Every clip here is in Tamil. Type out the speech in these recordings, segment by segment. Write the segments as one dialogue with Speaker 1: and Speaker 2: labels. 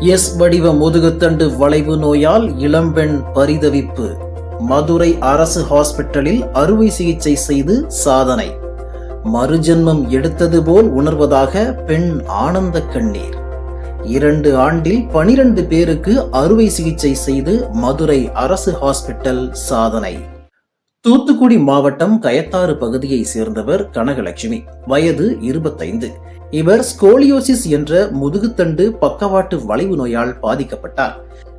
Speaker 1: எஸ் வடிவ முதுகுத்தண்டு வளைவு நோயால் இளம்பெண் பரிதவிப்பு. மதுரை அரசு ஹாஸ்பிட்டலில் அறுவை சிகிச்சை செய்து சாதனை. மறுஜென்மம் எடுத்தது போல் உணர்வதாக பெண் ஆனந்த கண்ணீர். இரண்டு ஆண்டில் பனிரெண்டு பேருக்கு அறுவை சிகிச்சை செய்து மதுரை அரசு ஹாஸ்பிட்டல் சாதனை. தூத்துக்குடி மாவட்டம் கயத்தாறு பகுதியை சேர்ந்தவர் கனகலட்சுமி. வயது இருபத்தைந்து. இவர் ஸ்கோலியோசிஸ் என்ற முதுகுத்தண்டு பக்கவாட்டு வளைவு நோயால் பாதிக்கப்பட்டார்.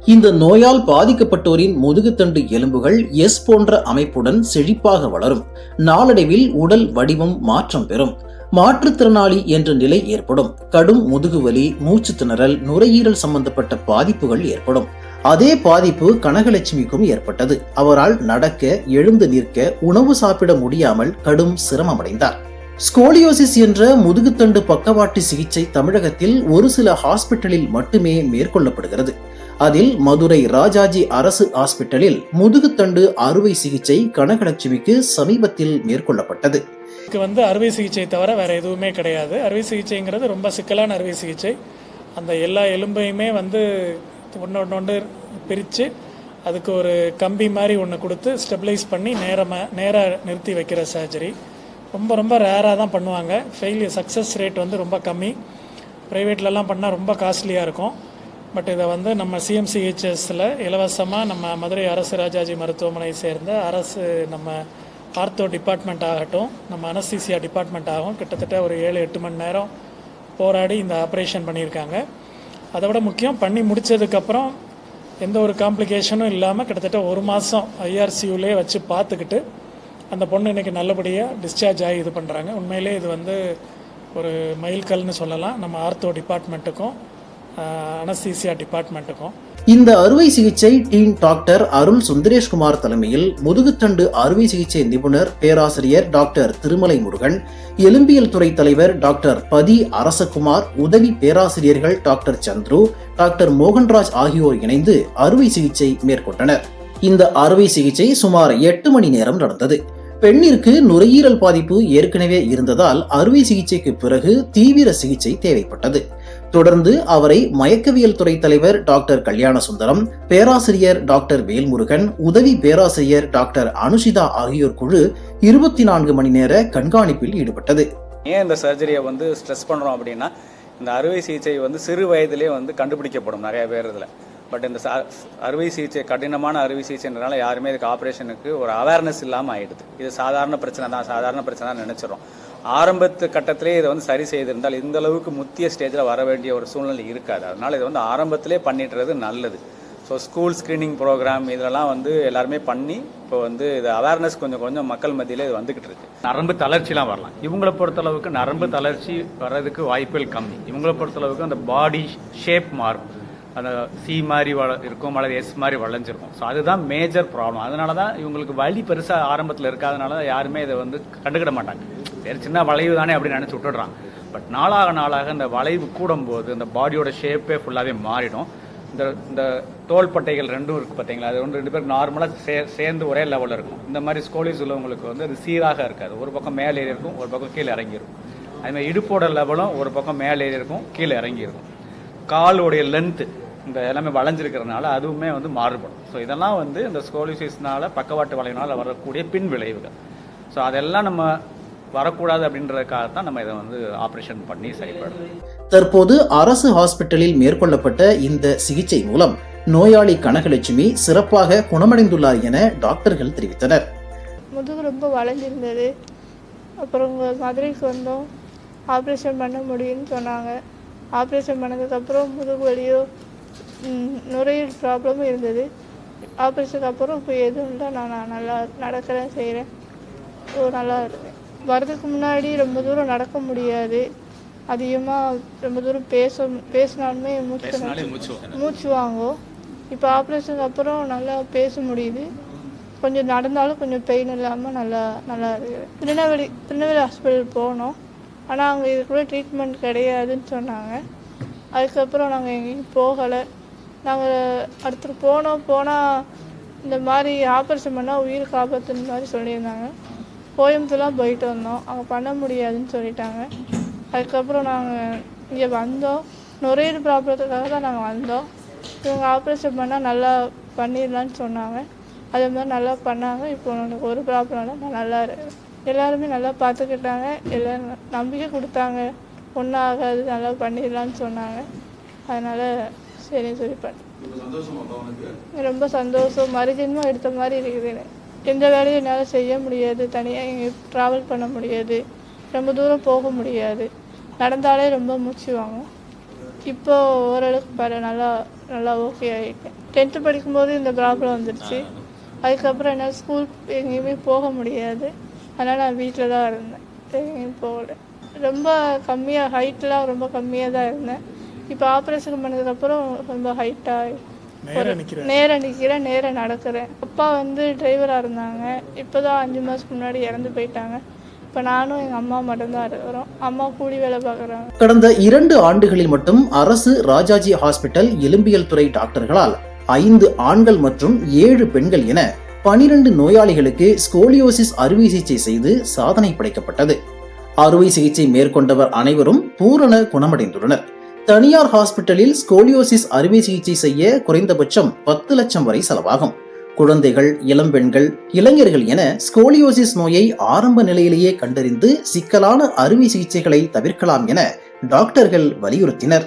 Speaker 1: இந்த நோயால் பாதிக்கப்பட்டோரின் முதுகுத்தண்டு எலும்புகள் எஸ் போன்ற அமைப்புடன் செழிப்பாக வளரும். நாளடைவில் உடல் வடிவம் மாற்றம் பெறும். மாற்றுத்திறனாளி என்ற நிலை ஏற்படும். கடும் முதுகுவலி மூச்சு திணறல் நுரையீரல் சம்பந்தப்பட்ட பாதிப்புகள் ஏற்படும். அதே பாதிப்பு கனகலட்சுமிக்கும் ஏற்பட்டது. அவரால் நடக்க எழுந்து நிற்க உணவு சாப்பிட முடியாமல் கடும் சிரமமடைந்தார். ஸ்கோலியோசிஸ் என்ற முதுகுத்தண்டு பக்கவாட்டு சிகிச்சை தமிழகத்தில் ஒரு சில ஹாஸ்பிட்டலில் மட்டுமே மேற்கொள்ளப்படுகிறது. அதில் மதுரை ராஜாஜி அரசு ஹாஸ்பிட்டலில் முதுகுத்தண்டு அறுவை சிகிச்சை கனகலட்சுமிக்கு சமீபத்தில் மேற்கொள்ளப்பட்டது.
Speaker 2: இதுக்கு வந்து அறுவை சிகிச்சை தவிர வேறு எதுவுமே கிடையாது. அறுவை சிகிச்சைங்கிறது ரொம்ப சிக்கலான அறுவை சிகிச்சை. அந்த எல்லா எலும்பையுமே வந்து ஒன்று ஒன்று ஒன்று பிரித்து அதுக்கு ஒரு கம்பி மாதிரி ஒன்று கொடுத்து ஸ்டெபிளைஸ் பண்ணி நேரமாக நேராக நிறுத்தி வைக்கிற சர்ஜரி ரொம்ப ரொம்ப ரேராக தான் பண்ணுவாங்க. ஃபெயிலியர் சக்ஸஸ் ரேட் வந்து ரொம்ப கம்மி. ப்ரைவேட்லலாம் பண்ணால் ரொம்ப காஸ்ட்லியாக இருக்கும். பட் இதை வந்து நம்ம சிஎம்சிஹெச்எஸில் இலவசமாக நம்ம மதுரை அரசு ராஜாஜி மருத்துவமனை சேர்ந்த அரசு நம்ம ஆர்த்தோ டிபார்ட்மெண்ட் ஆகட்டும் நம்ம அனஸ்தீசியா டிபார்ட்மெண்ட் ஆகும். கிட்டத்தட்ட ஒரு ஏழு எட்டு மணி நேரம் போராடி இந்த ஆப்ரேஷன் பண்ணியிருக்காங்க. அதை விட முக்கியம் பண்ணி முடித்ததுக்கப்புறம் எந்த ஒரு காம்ப்ளிகேஷனும் இல்லாமல் கிட்டத்தட்ட ஒரு மாதம் ஐஆர்சியூலே வச்சு பார்த்துக்கிட்டு அந்த பொண்ணு இன்னைக்கு நல்லபடியாக டிஸ்சார்ஜ் ஆகி இது பண்ணுறாங்க உண்மையிலே இது வந்து ஒரு மைல்கல்னு சொல்லலாம். நம்ம ஆர்த்தோ டிபார்ட்மெண்ட்டுக்கும் அனஸ்தீசியா டிபார்ட்மெண்ட்டுக்கும்
Speaker 1: இந்த அறுவை சிகிச்சை டீன் டாக்டர் அருள் சுந்தரேஷ்குமார் தலைமையில் முதுகுத்தண்டு அறுவை சிகிச்சை நிபுணர் பேராசிரியர் டாக்டர் திருமலை முருகன் எலும்பியல் துறை தலைவர் டாக்டர் பதி அரசகுமார் உதவி பேராசிரியர்கள் டாக்டர் சந்துரு டாக்டர் மோகன்ராஜ் ஆகியோர் இணைந்து அறுவை சிகிச்சை மேற்கொண்டனர். இந்த அறுவை சிகிச்சை சுமார் எட்டு மணி நேரம் நடந்தது. பெண்ணிற்கு நுரையீரல் பாதிப்பு ஏற்கனவே இருந்ததால் அறுவை சிகிச்சைக்கு பிறகு தீவிர சிகிச்சை தேவைப்பட்டது. தொடர்ந்து அவரை மயக்கவியல் துறை தலைவர் டாக்டர் கல்யாண சுந்தரம் பேராசிரியர் டாக்டர் வேல்முருகன் உதவி பேராசிரியர் டாக்டர் அனுஷிதா ஆகியோர் குழு இருபத்தி நான்கு மணி நேர கண்காணிப்பில் ஈடுபட்டது.
Speaker 3: ஏன் இந்த சர்ஜரியை வந்து ஸ்ட்ரெஸ் பண்ணுறோம் அப்படின்னா இந்த அறுவை சிகிச்சை வந்து சிறு வயதிலே வந்து கண்டுபிடிக்கப்படும் நிறைய பேர் இதில். பட் இந்த அறுவை சிகிச்சை கடினமான அறுவை சிகிச்சைன்றனால யாருமே இதுக்கு ஆப்ரேஷனுக்கு ஒரு அவேர்னஸ் இல்லாமல் ஆயிடுது. இது சாதாரண பிரச்சனை தான் சாதாரண பிரச்சனை தான் நினச்சிடும் ஆரம்பத்து கட்டத்திலே இதை வந்து சரி செய்திருந்தால் இந்த அளவுக்கு முத்திய ஸ்டேஜில் வர வேண்டிய ஒரு சூழ்நிலை இருக்காது. அதனால இதை வந்து ஆரம்பத்திலே பண்ணிடுறது நல்லது. ஸோ ஸ்கூல் ஸ்க்ரீனிங் ப்ரோக்ராம் இதெல்லாம் வந்து எல்லாருமே பண்ணி இப்போ வந்து இது அவேர்னஸ் கொஞ்சம் கொஞ்சம் மக்கள் மத்தியில் இது வந்துகிட்டு இருக்கு.
Speaker 4: நரம்பு தளர்ச்சிலாம் வரலாம். இவங்களை பொறுத்தளவுக்கு நரம்பு தளர்ச்சி வர்றதுக்கு வாய்ப்புகள் கம்மி. இவங்களை பொறுத்தளவுக்கு அந்த பாடி ஷேப் மாறும். அந்த சி மாதிரி வள இருக்கும் அல்லது எஸ் மாதிரி வளைஞ்சிருக்கும். ஸோ அதுதான் மேஜர் ப்ராப்ளம் அதனால தான் இவங்களுக்கு வலி பெருசாக ஆரம்பத்தில் இருக்காதனால தான் யாருமே இதை வந்து கண்டுக்கிட மாட்டாங்க. சரி சின்ன வளைவு தானே அப்படின்னு நினச்சி விட்டுடுறாங்க பட் நாளாக நாளாக இந்த வளைவு கூடும்போது இந்த பாடியோட ஷேப்பே ஃபுல்லாகவே மாறிடும். இந்த இந்த தோள்பட்டைகள் ரெண்டும் இருக்குது பார்த்தீங்களா? அது வந்து ரெண்டு பேரும் நார்மலாக சே சேர்ந்து ஒரே லெவலில் இருக்கும். இந்த மாதிரி ஸ்கோலிஸ் உள்ளவங்களுக்கு வந்து அது சீராக இருக்காது. ஒரு பக்கம் மேலே இருக்கும் ஒரு பக்கம் கீழே இறங்கியிருக்கும் அதுமாதிரி இடுப்போட லெவலும் ஒரு பக்கம் மேலே இருக்கும் கீழே இறங்கியிருக்கும் காலோடைய லென்த்து இந்த எல்லாமே வளைஞ்சிருக்கிறதுனால அதுவுமே வந்து மாறுபடும். ஸோ இதெல்லாம் வந்து இந்த ஸ்கோலிசிஸ்னால பக்கவாட்டு வளைவினால் வரக்கூடிய பின் விளைவுகள். ஸோ அதெல்லாம் நம்ம வரக்கூடாது அப்படின்றதுக்காக தான் நம்ம இதை வந்து ஆப்ரேஷன் பண்ணி செயல்படுறோம்.
Speaker 1: தற்போது அரசு ஹாஸ்பிட்டலில் மேற்கொள்ளப்பட்ட இந்த சிகிச்சை மூலம் நோயாளி கனகலட்சுமி சிறப்பாக குணமடைந்துள்ளார் என டாக்டர்கள் தெரிவித்தனர்.
Speaker 5: முதுகு ரொம்ப வளைஞ்சிருந்தது. அப்புறம் மதுரைக்கு வந்தோம். ஆப்ரேஷன் பண்ண முடியும்னு சொன்னாங்க. ஆப்ரேஷன் பண்ணதுக்கப்புறம் முதுகு வலியோ நுரையீரல் ப்ராப்ளமும் இருந்தது. ஆப்ரேஷனுக்கு அப்புறம் இப்போ எதுவும் இல்லை. நான் நல்லா நடக்கிறேன் செய்கிறேன் ஓ நல்லா இருக்கேன். வரதுக்கு முன்னாடி ரொம்ப தூரம் நடக்க முடியாது. அதிகமாக ரொம்ப தூரம் பேச பேசினாலுமே மூச்சு மூச்சு வாங்கும் இப்போ ஆப்ரேஷனுக்கு அப்புறம் நல்லா பேச முடியுது. கொஞ்சம் நடந்தாலும் கொஞ்சம் பெயின் இல்லாமல் நல்லா நல்லா இருக்குது திருநெல்வேலி திருநெல்வேலி ஹாஸ்பிட்டல் போனோம். ஆனால் அங்கே இதுக்குள்ள ட்ரீட்மெண்ட் கிடையாதுன்னு சொன்னாங்க. அதுக்கப்புறம் நாங்கள் எங்கேயும் போகலை. நாங்கள் அடுத்து போனோம் போனால் இந்த மாதிரி ஆப்ரேஷன் பண்ணால் உயிருக்கு ஆபத்துன்னு மாதிரி சொல்லியிருந்தாங்க. கோயம்புத்தூர்லாம் போயிட்டு வந்தோம். அவங்க பண்ண முடியாதுன்னு சொல்லிட்டாங்க. அதுக்கப்புறம் நாங்கள் இங்கே வந்தோம். நுரையீர் ப்ராப்ளத்துக்காக தான் நாங்கள் வந்தோம். இவங்க ஆப்ரேஷன் பண்ணால் நல்லா பண்ணிடலான்னு சொன்னாங்க. அதே மாதிரி நல்லா பண்ணாங்க. இப்போ எனக்கு ஒரு ப்ராப்ளம் இல்லை நான் நல்லா இருக்கேன் எல்லாருமே நல்லா பார்த்துக்கிட்டாங்க எல்லோரும் நம்பிக்கை கொடுத்தாங்க. ஒன்றும் ஆகாது நல்லா பண்ணிடலான்னு சொன்னாங்க. அதனால் சரின்னு சொல்லி பண்ணேன் ரொம்ப சந்தோஷம் மறுஜென்மம் எடுத்த மாதிரி இருக்குது. எனக்கு. எந்த வேலையும் என்னால் செய்ய முடியாது. தனியாக எங்கே ட்ராவல் பண்ண முடியாது. ரொம்ப தூரம் போக முடியாது. நடந்தாலே ரொம்ப மூச்சு வாங்கும். இப்போ ஓரளவுக்கு பாரு நல்லா நல்லா ஓகே ஆகிட்டேன் டென்த்து படிக்கும்போது இந்த ப்ராப்ளம் வந்துடுச்சு அதுக்கப்புறம் என்னால் ஸ்கூல் எங்கேயுமே போக முடியாது. அதனால் நான் வீட்டில் தான் இருந்தேன். எங்கேயும் போகல. ரொம்ப கம்மியாக ஹைட்லாம் ரொம்ப கம்மியாக தான் இருந்தேன். இப்போ ஆப்ரேஷன் பண்ணதுக்கப்புறம் ரொம்ப ஹைட்டாக
Speaker 2: நேரா நிக்கிறேன்.
Speaker 5: நேராக நிற்கிறேன் நேராக நடக்கிறேன். அப்பா வந்து டிரைவராக இருந்தாங்க. இப்போ தான் அஞ்சு மாதத்துக்கு முன்னாடி இறந்து போயிட்டாங்க. இப்போ நானும் எங்கள் அம்மா மட்டும்தான் இருக்கிறோம் அம்மா கூலி வேலை பார்க்குறாங்க.
Speaker 1: கடந்த இரண்டு ஆண்டுகளில் மட்டும் அரசு ராஜாஜி ஹாஸ்பிட்டல் எலும்பியல் துறை டாக்டர்களால் ஐந்து ஆண்கள் மற்றும் ஏழு பெண்கள் என பனிரெண்டு நோயாளிகளுக்கு ஸ்கோலியோசிஸ் அறுவை சிகிச்சை செய்து சாதனை படைக்கப்பட்டது. அறுவை சிகிச்சை மேற்கொண்டவர் அனைவரும் பூரண குணமடைந்துள்ளனர். தனியார் ஹாஸ்பிட்டலில் ஸ்கோலியோசிஸ் அறுவை சிகிச்சை செய்ய குறைந்தபட்சம் பத்து லட்சம் வரை செலவாகும். குழந்தைகள் இளம்பெண்கள் இளைஞர்கள் என ஸ்கோலியோசிஸ் நோயை ஆரம்ப நிலையிலேயே கண்டறிந்து சிக்கலான அறுவை சிகிச்சைகளை தவிர்க்கலாம் என டாக்டர்கள் வலியுறுத்தினர்.